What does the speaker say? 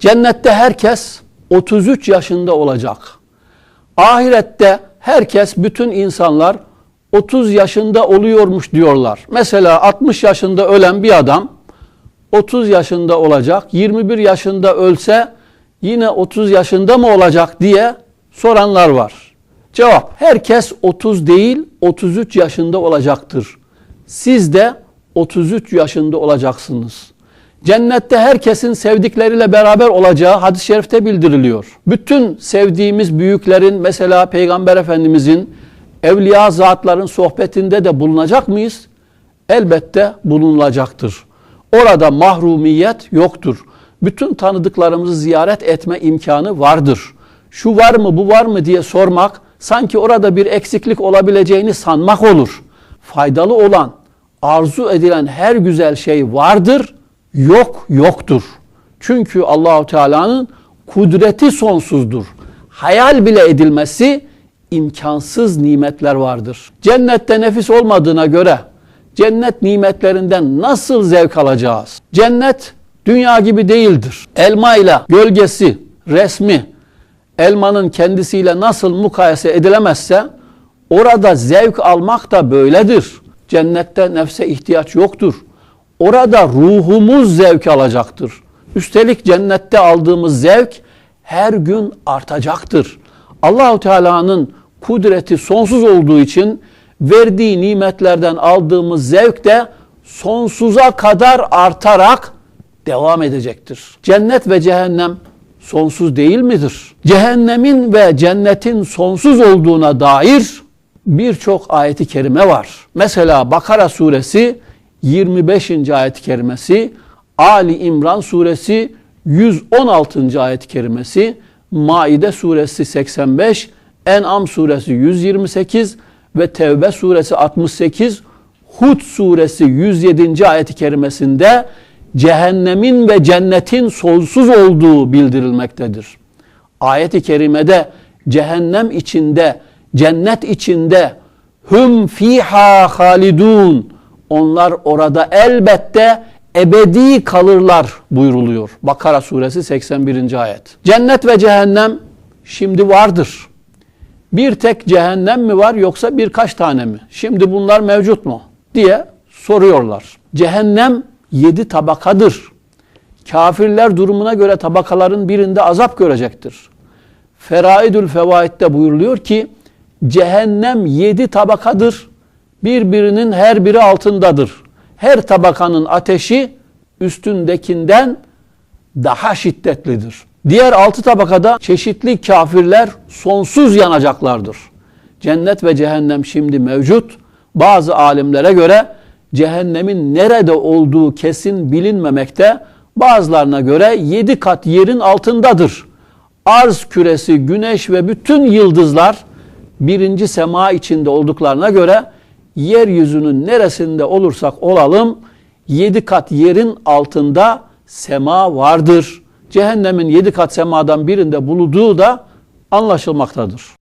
Cennette herkes 33 yaşında olacak. Ahirette herkes, bütün insanlar 30 yaşında oluyormuş diyorlar. Mesela 60 yaşında ölen bir adam 30 yaşında olacak. 21 yaşında ölse yine 30 yaşında mı olacak diye soranlar var. Cevap, herkes 30 değil 33 yaşında olacaktır. Siz de 33 yaşında olacaksınız. Cennette herkesin sevdikleriyle beraber olacağı hadis-i şerifte bildiriliyor. Bütün sevdiğimiz büyüklerin mesela Peygamber Efendimizin evliya zatların sohbetinde de bulunacak mıyız? Elbette bulunulacaktır. Orada mahrumiyet yoktur. Bütün tanıdıklarımızı ziyaret etme imkanı vardır. Şu var mı bu var mı diye sormak sanki orada bir eksiklik olabileceğini sanmak olur. Faydalı olan, arzu edilen her güzel şey vardır, yok yoktur. Çünkü Allahu Teala'nın kudreti sonsuzdur. Hayal bile edilmesi imkansız nimetler vardır. Cennette nefis olmadığına göre cennet nimetlerinden nasıl zevk alacağız? Cennet dünya gibi değildir. Elma ile gölgesi, resmi, elmanın kendisiyle nasıl mukayese edilemezse orada zevk almak da böyledir. Cennette nefse ihtiyaç yoktur. Orada ruhumuz zevk alacaktır. Üstelik cennette aldığımız zevk her gün artacaktır. Allahu Teala'nın kudreti sonsuz olduğu için verdiği nimetlerden aldığımız zevk de sonsuza kadar artarak devam edecektir. Cennet ve cehennem sonsuz değil midir? Cehennemin ve cennetin sonsuz olduğuna dair birçok ayeti kerime var. Mesela Bakara suresi 25. ayet-i kerimesi, Ali İmran suresi 116. ayet-i kerimesi, Maide suresi 85, En'am suresi 128 ve Tevbe suresi 68, Hud suresi 107. ayet-i kerimesinde cehennemin ve cennetin sonsuz olduğu bildirilmektedir. Ayet-i kerimede cehennem içinde, cennet içinde hüm fiha halidun onlar orada elbette ebedi kalırlar buyruluyor. Bakara suresi 81. ayet. Cennet ve cehennem şimdi vardır. Bir tek cehennem mi var yoksa birkaç tane mi? Şimdi bunlar mevcut mu? diye soruyorlar. Cehennem yedi tabakadır. Kafirler durumuna göre tabakaların birinde azap görecektir. Feraidül Fevaid'de buyuruluyor ki cehennem yedi tabakadır. Birbirinin her biri altındadır. Her tabakanın ateşi üstündekinden daha şiddetlidir. Diğer altı tabakada çeşitli kafirler sonsuz yanacaklardır. Cennet ve cehennem şimdi mevcut. Bazı alimlere göre cehennemin nerede olduğu kesin bilinmemekte. Bazılarına göre yedi kat yerin altındadır. Arz küresi, güneş ve bütün yıldızlar birinci sema içinde olduklarına göre yeryüzünün neresinde olursak olalım yedi kat yerin altında sema vardır. Cehennemin yedi kat semadan birinde bulunduğu da anlaşılmaktadır.